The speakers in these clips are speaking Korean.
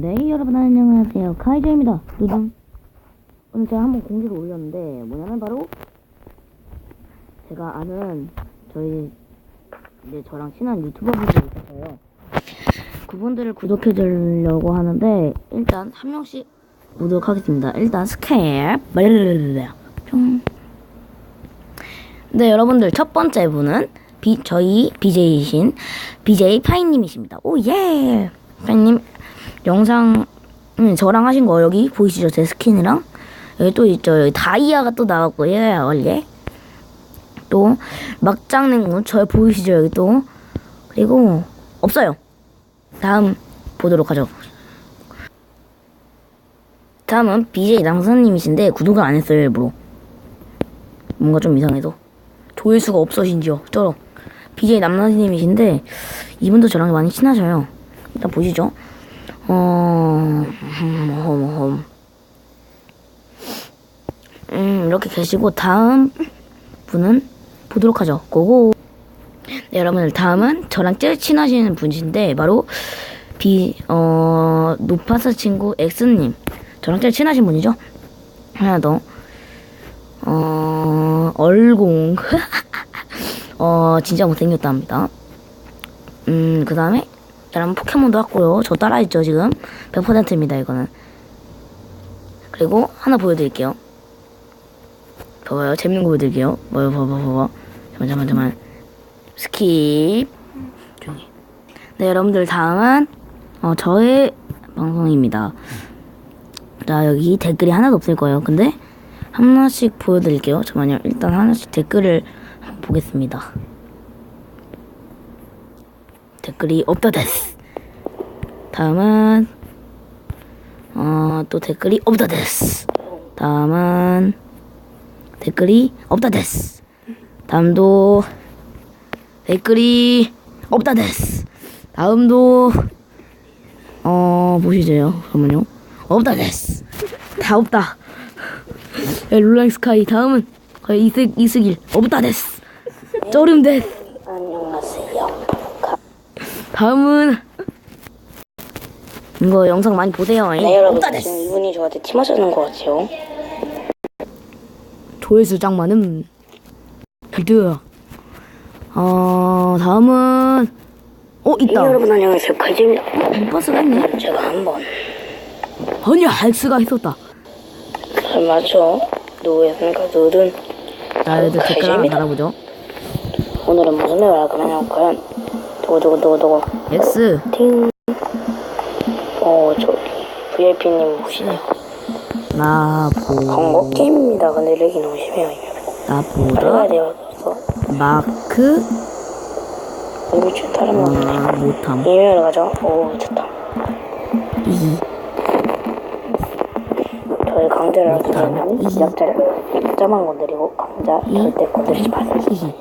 네 여러분 안녕하세요. 카이저입니다. 두둥. 오늘 제가 한번 공지를 올렸는데 뭐냐면 바로 제가 아는 저희 이제 저랑 친한 유튜버분들이 있어서요. 그분들을 구독해 주려고 하는데 일단 한 명씩 구독하겠습니다. 일단 스캡 뿅. 네 여러분들 첫 번째 분은 비, 저희 BJ이신 BJ 파이님이십니다 오예 파이님 영상 음, 저랑 하신 거 여기 보이시죠? 제 스킨이랑? 여기 또 있죠? 여기 다이아가 또 나왔고요 원래. 또 막장 냉구 저 보이시죠? 여기 또. 그리고 없어요. 다음 보도록 하죠. 다음은 BJ 남선님이신데 구독을 안 했어요 일부러. 뭔가 좀 이상해서. 조회수가 없어진지요? 쩔어. BJ 남선님이신데 이분도 저랑 많이 친하셔요. 일단 보시죠 어, 음, 음, 이렇게 계시고, 다음 분은 보도록 하죠. 고고. 네, 여러분들, 다음은 저랑 제일 친하신 분이신데, 바로, 비, 어, 노파스 친구 엑스님. 저랑 제일 친하신 분이죠. 하나 더. 어, 얼공. 어, 진짜 못생겼다 합니다. 음, 그 다음에, 저랑 포켓몬도 왔고요. 저 따라했죠, 지금. 100%입니다, 이거는. 그리고 하나 보여드릴게요. 봐봐요. 재밌는 거 보여드릴게요. 뭐요, 봐봐, 봐봐. 잠깐, 잠깐, 잠깐. 스킵. 조용히. 네, 여러분들, 다음은, 어, 저의 방송입니다. 자, 여기 댓글이 하나도 없을 거예요. 근데, 하나씩 보여드릴게요. 잠깐만요. 일단 하나씩 댓글을 보겠습니다. 댓글이 없다 데스. 다음은 어 또 댓글이 없다 데스. 다음은 댓글이 없다 데스. 다음도 댓글이 없다 데스. 다음도 어 보시죠. 잠깐만요. 없다 데스. 다 없다. 야, 룰랑 스카이 다음은 거의 이승 이승일 없다 데스. 쩌름 데스. 다음은 이거 영상 많이 보세요. 네 여러분 없다 지금. 이분이 저한테 팀하자는 것 같아요. 조회수 짱 많음. 드드. 어 다음은 어 네, 있다. 여러분 안녕하세요. 칼지입니다. 버스가 있네. 제가 한번 아니야 할스가 있었다. 잘 맞죠? 누구였습니까? 누든 자 얘들 댓글 하나. 달아보죠. 오늘은 무슨 맵을 할 거냐면 과연 두고 두고 두고 두고 X 팅. 어 저기 VIP님 보시네요. 나보 광고 게임입니다. 근데 렉이 너무 심해요. 나보다 빨가야 돼요. 그래서 마크 여기 줄 다른 거 없네. 아 못함 이메일 가죠. 오 좋다. 이 저희 강제를 하기 때문에 약자를 약자만 건드리고 강자 절대 건드리지 마세요. 히히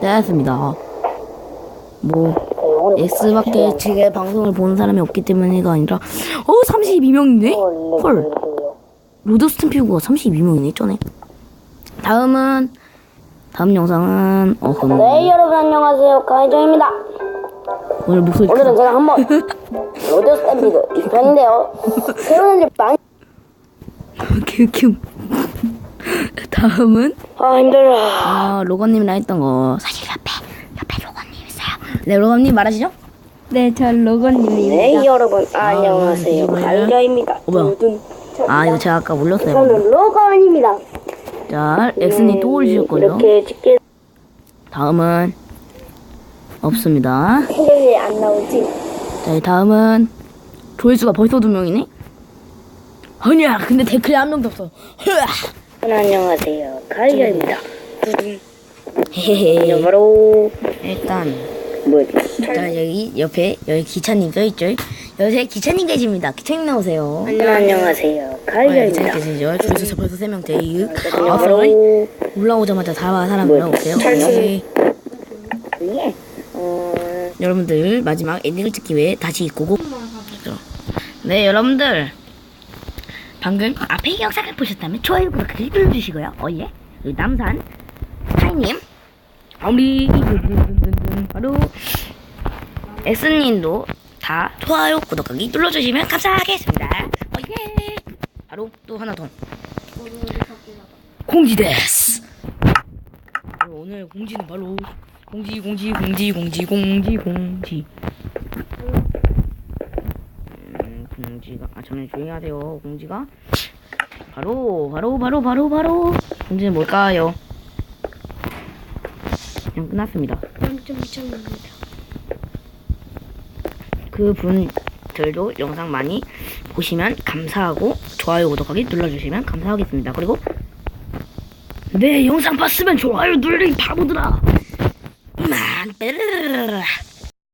됐습니다. 뭐 X밖에 제 방송을 보는 사람이 없기 때문에가 아니라 어 32명이네? 헐. 로드스튼 피우가 32명이네 전에 다음은 다음 영상은 어흠 네 여러분 안녕하세요. 가이정입니다. 오늘 목소리 오늘은 제가 한번 로드 스탬피드 이편인데요. 새로운 많이 큐큐 다음은? 아 힘들어. 아 로건님이랑 했던 거 사실 옆에 옆에 로건님 있어요 네 로건님 말하시죠? 네, 저 로건님입니다. 네 여러분 안녕하세요 이거요? 가이정입니다 어, 뭐야? 아 이거 제가 아까 올렸어요 저는 로건입니다 자 엑스님 또 올리셨고요 이렇게 찍게 다음은 없습니다 생각이 안 나오지 자, 이 다음은 조회수가 벌써 두 명이네? 아니야, 근데 댓글에 한 명도 없어. 안녕하세요 가이정입니다 두둔 헤헤헤. 바로 일단, 뭐지 자, 여기 옆에, 여기 기차님 써있죠? 여기 기차님 계십니다. 기차님 나오세요. 안녕하세요 어, 기차님 가이정입니다 계시죠? 조회수 벌써 세명 대유. 아설 올라오자마자 다 사람 뭐, 올라오세요. 철수. 네. 예. 어, 여러분들, 마지막 엔딩을 찍기 위해 다시 고고. 네, 여러분들. 방금 앞에 영상을 보셨다면 좋아요, 구독을 눌러주시고요. 어, 예. 여기 남산 타이님, 우리 바로 S님도 다 좋아요, 구독하기 눌러주시면 감사하겠습니다. 어, 예. 바로 또 하나 더. 공지 데스. 바로 오늘 공지는 바로 공지 공지 공지 공지 공지 공지. 음, 공지가 아 저는 조용히 하세요. 공지가 바로 바로 바로 바로 바로 공지는 뭘까요? 그냥 끝났습니다. 깜짝 미쳤습니다. 그 분들도 영상 많이 보시면 감사하고 좋아요 구독하기 눌러주시면 감사하겠습니다. 그리고 내 영상 봤으면 좋아요 이 바보들아. 이만 빼르르르르.